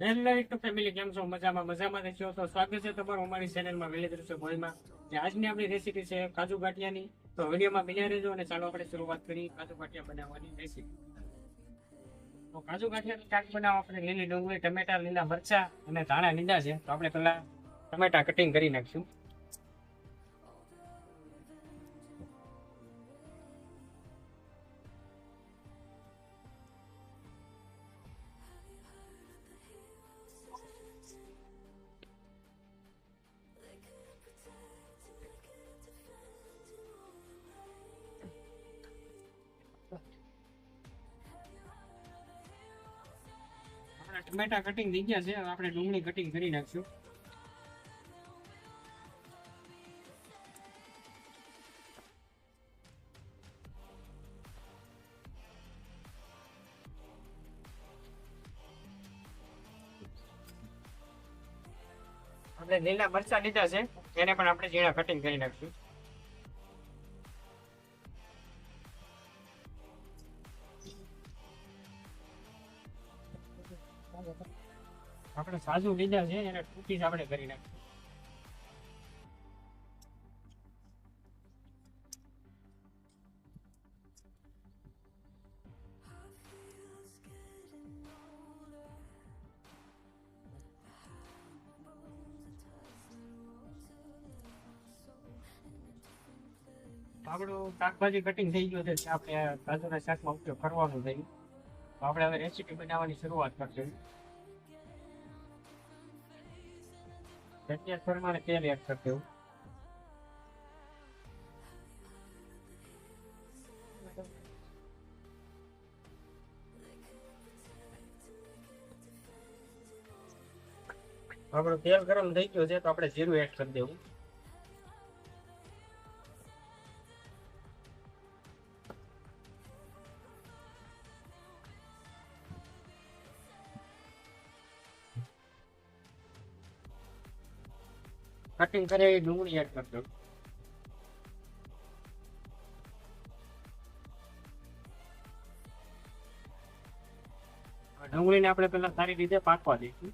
Hello family કેમ છો? મજામાં મજામાં રહેશો તો સ્વાગત છે તમારું અમારી ચેનલમાં વેલી દ્રશ્ય બોયમાં જે આજની આપણી રેસીપી છે કાજુ ગાંઠિયાની. તો વિડીયોમાં બન્યા રહેજો અને ચાલો આપણે શરૂઆત કરી કાજુ ગાંઠિયા બનાવવાની રેસીપી તો કાજુ ગાંઠિયાનું ચાટ બનાવવા આપણે લીલી ડુંગળી, ટમેટા, લીલા મરચા અને ધાણા લીધા છે. તો આપણે પહેલા ટમેટા કટિંગ કરી નાખશું. ટમેટા કટિંગ થઈ ગયા છે આપણે ડુંગળી કટિંગ કરી નાખશું. આપણે લીલા મરચા લીધા છે, એને પણ આપણે ઝીણા કટિંગ કરી નાખશું. આપણે સાજુ લીધા છે, એને ટૂંકી આપણે કરી નાખીએ આપણું શાકભાજી કટિંગ થઈ ગયું છે, આપણે કાજુના શાકમાં ઉપયોગ કરવાનું તો આપણે હવે રેસીપી બનાવવાની શરૂઆત કરશું. જરૂરિયાત પ્રમાણે તેલ એડ કરી દેવું. આપણું તેલ ગરમ થઈ ગયું છે, તો આપણે જીરું એડ કરી દેવું. કટિંગ કરેલી ડુંગળી એડ કરી દઉં. ડુંગળીને આપણે પેલા સારી રીતે પાકવા દઈશું.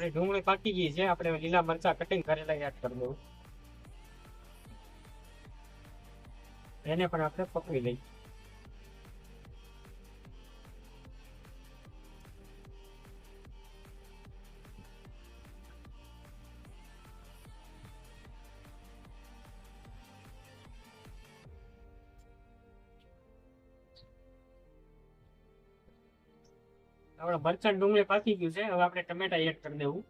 આપણે ડુંગળી પાકી ગઈ છે. આપણે લીલા મરચા કટિંગ કરેલા એડ કરી દઉં એને પણ આપણે પકવી લઈએ. આપણે મરચાં ડુંગળી પાકી ગયું છે હવે આપણે ટમેટા એડ કરી દેવું.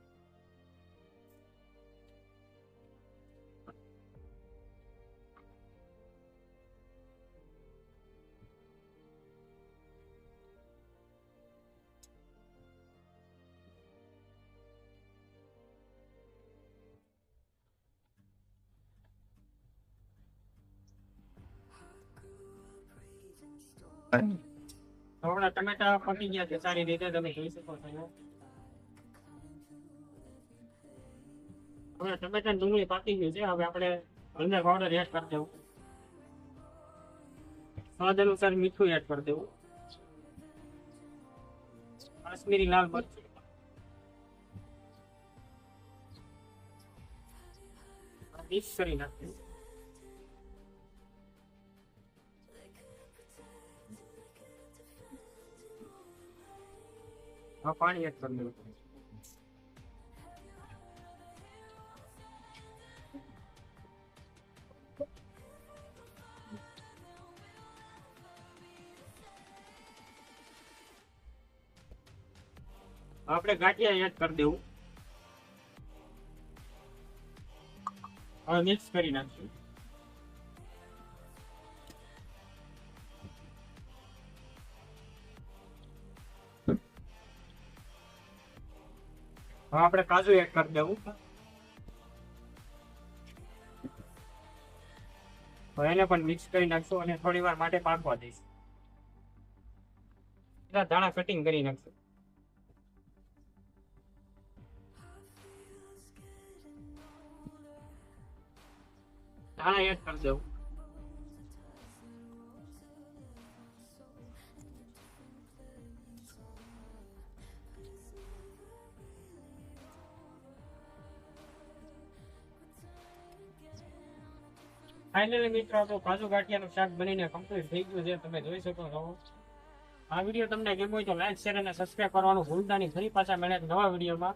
આપણા ટમેટા પકી ગયા છે, સારી રીતે તમે જોઈ શકો છો. હવે ટમેટા ડુંગળી પાકી ગયું છે, હવે આપણે હળદર પાવડર એડ કરી દેવું. સ્વાદ અનુસાર મીઠું એડ કરી દેવું. કાશ્મીરી લાલ મરચું. મિક્સ કરી નાખીએ હવે પાણી એડ કરી દેવું આપણે ગાંઠિયા એડ કરી દેવું. હવે મિક્સ કરી નાખશું. હવે આપણે કાજુ એડ કરી દેવું. એને પણ મિક્સ કરી નાખશું અને થોડી વાર માટે પાકવા દઈશું. ધાણા કટિંગ કરી નાખશું. ધાણા એડ કરી દેવું. ફાઇનલી મિત્રો તો કાજુ ગાંઠિયાનું શાક બનીને કમ્પ્લીટ થઈ ગયું છે. તમે જોઈ શકો છો. આ વીડિયો તમને ગમ્યો હોય તો લાઈક શેર અને સબસ્ક્રાઈબ કરવાનું ભૂલતા નહીં. ફરી પાછા મળે નવા વિડીયોમાં.